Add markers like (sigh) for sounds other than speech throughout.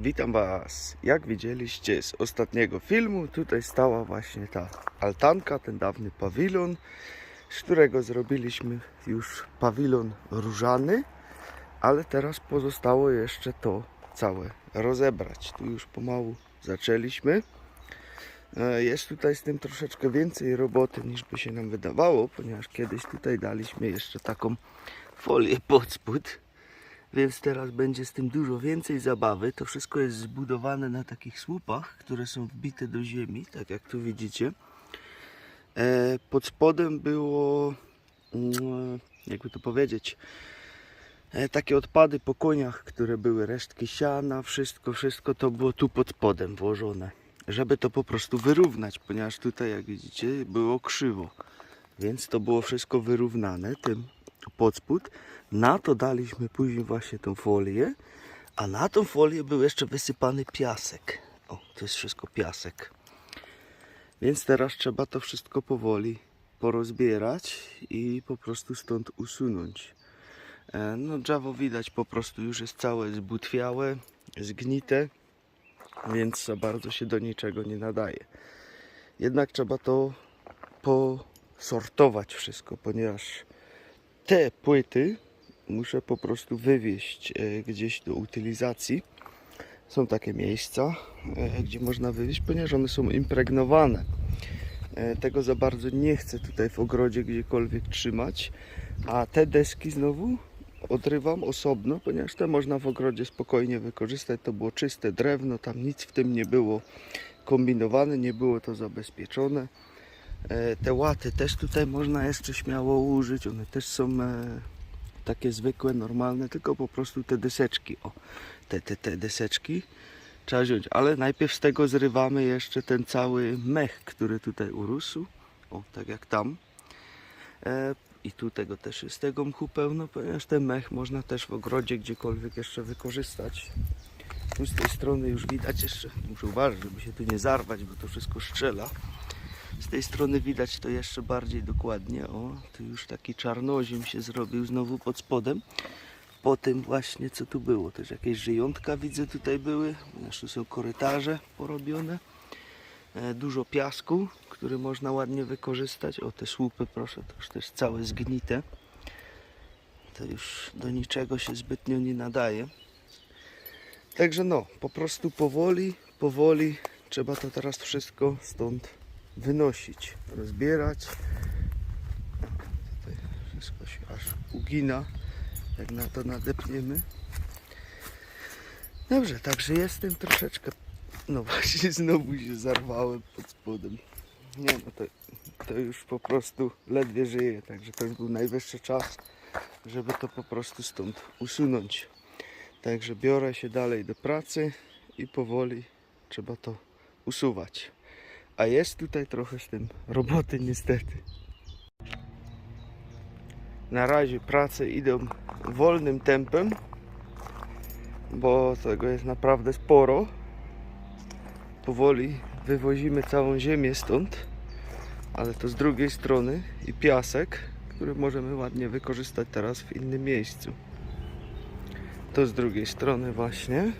Witam Was. Jak widzieliście z ostatniego filmu, tutaj stała właśnie ta altanka, ten dawny pawilon, z którego zrobiliśmy już pawilon różany, ale teraz pozostało jeszcze to całe rozebrać. Tu już pomału zaczęliśmy. E, Jest tutaj z tym troszeczkę więcej roboty niż by się nam wydawało, ponieważ kiedyś tutaj daliśmy jeszcze taką folię pod spód. Więc teraz będzie z tym dużo więcej zabawy. To wszystko jest zbudowane na takich słupach, które są wbite do ziemi, tak jak tu widzicie. E, Pod spodem było, mm, jakby to powiedzieć, e, takie odpady po koniach, które były resztki siana, wszystko, wszystko to było tu pod spodem włożone. Żeby to po prostu wyrównać, ponieważ tutaj, jak widzicie, było krzywo. Więc to było wszystko wyrównane tym pod spód. Na to daliśmy później właśnie tą folię, a na tą folię był jeszcze wysypany piasek. O, to jest wszystko piasek. Więc teraz trzeba to wszystko powoli porozbierać i po prostu stąd usunąć. E, No drzewo widać po prostu już jest całe zbutwiałe, zgnite, więc za bardzo się do niczego nie nadaje. Jednak trzeba to posortować wszystko, ponieważ te płyty muszę po prostu wywieźć e, gdzieś do utylizacji. Są takie miejsca, e, gdzie można wywieźć, ponieważ one są impregnowane. E, Tego za bardzo nie chcę tutaj w ogrodzie gdziekolwiek trzymać. A te deski znowu odrywam osobno, ponieważ te można w ogrodzie spokojnie wykorzystać. To było czyste drewno, tam nic w tym nie było kombinowane, nie było to zabezpieczone. E, Te łaty też tutaj można jeszcze śmiało użyć. One też są e, takie zwykłe, normalne, tylko po prostu te deseczki. O, te, te, te deseczki trzeba wziąć. Ale najpierw z tego zrywamy jeszcze ten cały mech, który tutaj urósł. O, tak jak tam. E, I tu tego też jest tego mchu pełno, ponieważ ten mech można też w ogrodzie gdziekolwiek jeszcze wykorzystać. Tu z tej strony już widać jeszcze, muszę uważać, żeby się tu nie zarwać, bo to wszystko strzela. Z tej strony widać to jeszcze bardziej dokładnie. O, tu już taki czarnoziem się zrobił znowu pod spodem. Po tym właśnie co tu było. Też jakieś żyjątka widzę tutaj były. Tu są korytarze porobione. E, Dużo piasku, który można ładnie wykorzystać. O te słupy proszę, to już też całe zgnite. To już do niczego się zbytnio nie nadaje. Także no, po prostu powoli, powoli trzeba to teraz wszystko stąd wynosić, rozbierać. Tutaj wszystko się aż ugina, jak na to nadepniemy. Dobrze, także jestem troszeczkę. No właśnie, znowu się zarwałem pod spodem. Nie no, to, to już po prostu ledwie żyje, także to już był najwyższy czas, żeby to po prostu stąd usunąć. Także biorę się dalej do pracy i powoli trzeba to usuwać. A jest tutaj trochę z tym roboty niestety. Na razie prace idą wolnym tempem, bo tego jest naprawdę sporo. Powoli wywozimy całą ziemię stąd, ale to z drugiej strony i piasek, który możemy ładnie wykorzystać teraz w innym miejscu. To z drugiej strony właśnie.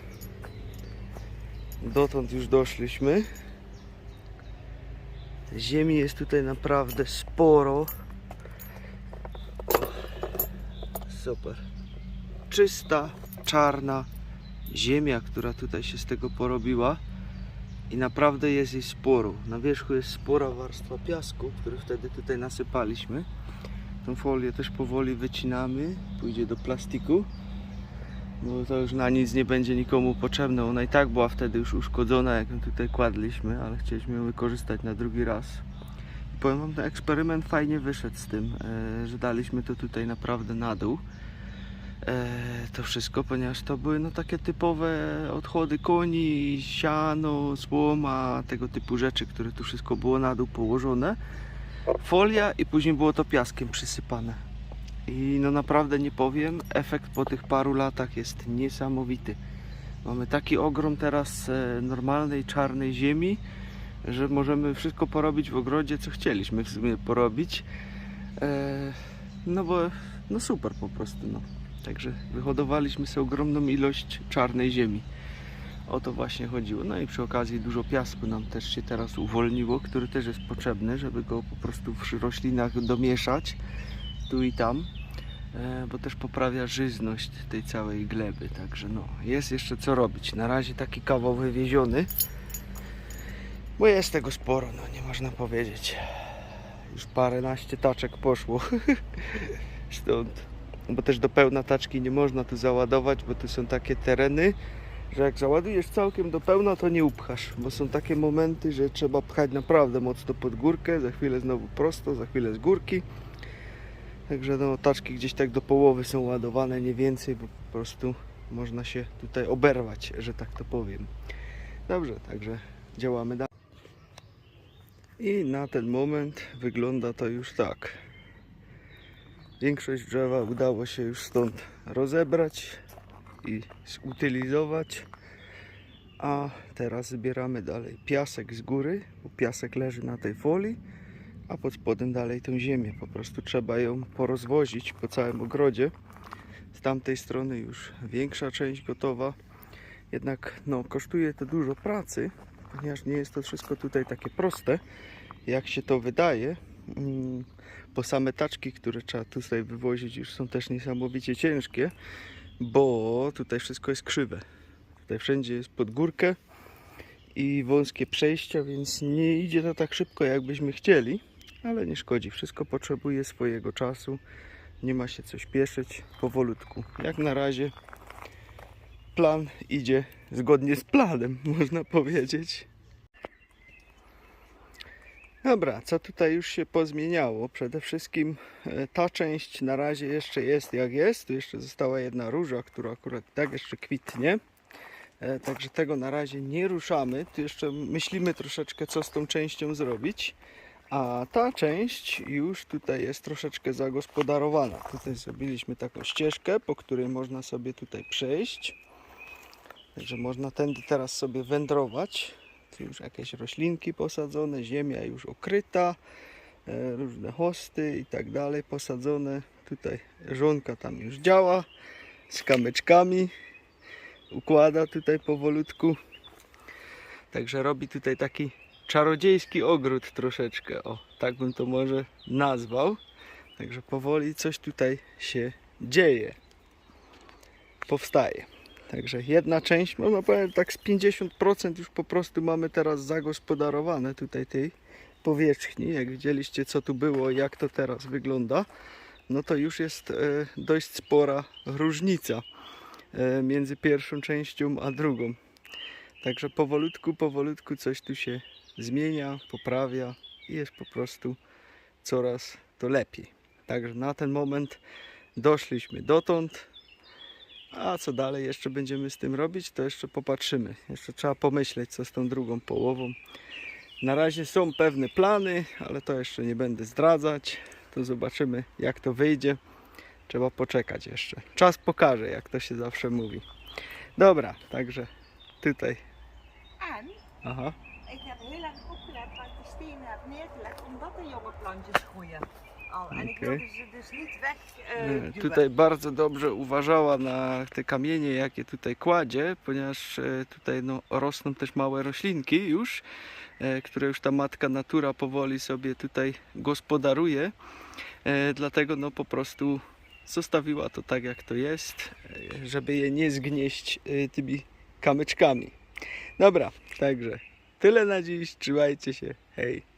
Dotąd już doszliśmy. Ziemi jest tutaj naprawdę sporo. Super. Czysta, czarna ziemia, która tutaj się z tego porobiła. I naprawdę jest jej sporo. Na wierzchu jest spora warstwa piasku, który wtedy tutaj nasypaliśmy. Tą folię też powoli wycinamy. Pójdzie do plastiku. Bo to już na nic nie będzie nikomu potrzebne. Ona i tak była wtedy już uszkodzona, jak ją tutaj kładliśmy, ale chcieliśmy ją wykorzystać na drugi raz. I powiem wam, ten eksperyment fajnie wyszedł z tym, e, że daliśmy to tutaj naprawdę na dół. E, to wszystko, ponieważ to były no takie typowe odchody koni, siano, słoma, tego typu rzeczy, które tu wszystko było na dół położone. Folia i później było to piaskiem przysypane. I no naprawdę nie powiem, efekt po tych paru latach jest niesamowity. Mamy taki ogrom teraz e, normalnej czarnej ziemi, że możemy wszystko porobić w ogrodzie, co chcieliśmy w sumie porobić. E, no bo no super po prostu. No. Także wyhodowaliśmy sobie ogromną ilość czarnej ziemi. O to właśnie chodziło. No i przy okazji dużo piasku nam też się teraz uwolniło, który też jest potrzebny, żeby go po prostu przy roślinach domieszać tu i tam, bo też poprawia żyzność tej całej gleby. Także no, jest jeszcze co robić. Na razie taki kawał wywieziony, bo jest tego sporo, no nie można powiedzieć. Już paręnaście taczek poszło (laughs) stąd. Bo też do pełna taczki nie można tu załadować, bo tu są takie tereny, że jak załadujesz całkiem do pełna, to nie upchasz, bo są takie momenty, że trzeba pchać naprawdę mocno pod górkę, za chwilę znowu prosto, za chwilę z górki. Także no, taczki gdzieś tak do połowy są ładowane, nie więcej, bo po prostu można się tutaj oberwać, że tak to powiem. Dobrze, także działamy dalej. I na ten moment wygląda to już tak. Większość drzewa udało się już stąd rozebrać i zutylizować. A teraz zbieramy dalej piasek z góry, bo piasek leży na tej folii, a pod spodem dalej tą ziemię. Po prostu trzeba ją porozwozić po całym ogrodzie. Z tamtej strony już większa część gotowa. Jednak no, kosztuje to dużo pracy, ponieważ nie jest to wszystko tutaj takie proste, jak się to wydaje. Mm, Bo same taczki, które trzeba tutaj wywozić, już są też niesamowicie ciężkie, bo tutaj wszystko jest krzywe. Tutaj wszędzie jest pod górkę i wąskie przejścia, więc nie idzie to tak szybko, jakbyśmy chcieli, ale nie szkodzi. Wszystko potrzebuje swojego czasu. Nie ma się co śpieszyć, powolutku. Jak na razie plan idzie zgodnie z planem, (laughs) można powiedzieć. Dobra, co tutaj już się pozmieniało? Przede wszystkim e, ta część na razie jeszcze jest jak jest. Tu jeszcze została jedna róża, która akurat tak jeszcze kwitnie. E, Także tego na razie nie ruszamy. Tu jeszcze myślimy troszeczkę, co z tą częścią zrobić. A ta część już tutaj jest troszeczkę zagospodarowana. Tutaj zrobiliśmy taką ścieżkę, po której można sobie tutaj przejść. Także można tędy teraz sobie wędrować. Tu już jakieś roślinki posadzone, ziemia już okryta, e, różne hosty i tak dalej posadzone. Tutaj żonka tam już działa z kamyczkami. Układa tutaj powolutku. Także robi tutaj taki czarodziejski ogród troszeczkę. O, tak bym to może nazwał. Także powoli coś tutaj się dzieje. Powstaje. Także jedna część, można powiedzieć tak z 50% już po prostu mamy teraz zagospodarowane tutaj tej powierzchni. Jak widzieliście co tu było, jak to teraz wygląda, no to już jest e, dość spora różnica e, między pierwszą częścią a drugą. Także powolutku, powolutku coś tu się zmienia, poprawia i jest po prostu coraz to lepiej. Także na ten moment doszliśmy dotąd. A co dalej jeszcze będziemy z tym robić, to jeszcze popatrzymy. Jeszcze trzeba pomyśleć, co z tą drugą połową. Na razie są pewne plany, ale to jeszcze nie będę zdradzać. To zobaczymy, jak to wyjdzie. Trzeba poczekać jeszcze. Czas pokaże, jak to się zawsze mówi. Dobra, także tutaj. Aha. Ik heb heel erg opgelet waar ik die stenen heb neergelegd, omdat de jonge plantjes groeien. Al. En ik wilde ze dus niet weg eh, duwen. Tutaj bardzo dobrze uważała na te kamienie, jakie tutaj kładzie, ponieważ e, tutaj no, rosną też małe roślinki już, e, które już ta matka natura powoli sobie tutaj gospodaruje. E, Dlatego no po prostu zostawiła to tak jak to jest, e, żeby je nie zgnieść e, tymi kamyczkami. Dobra, także tyle na dziś, trzymajcie się, hej.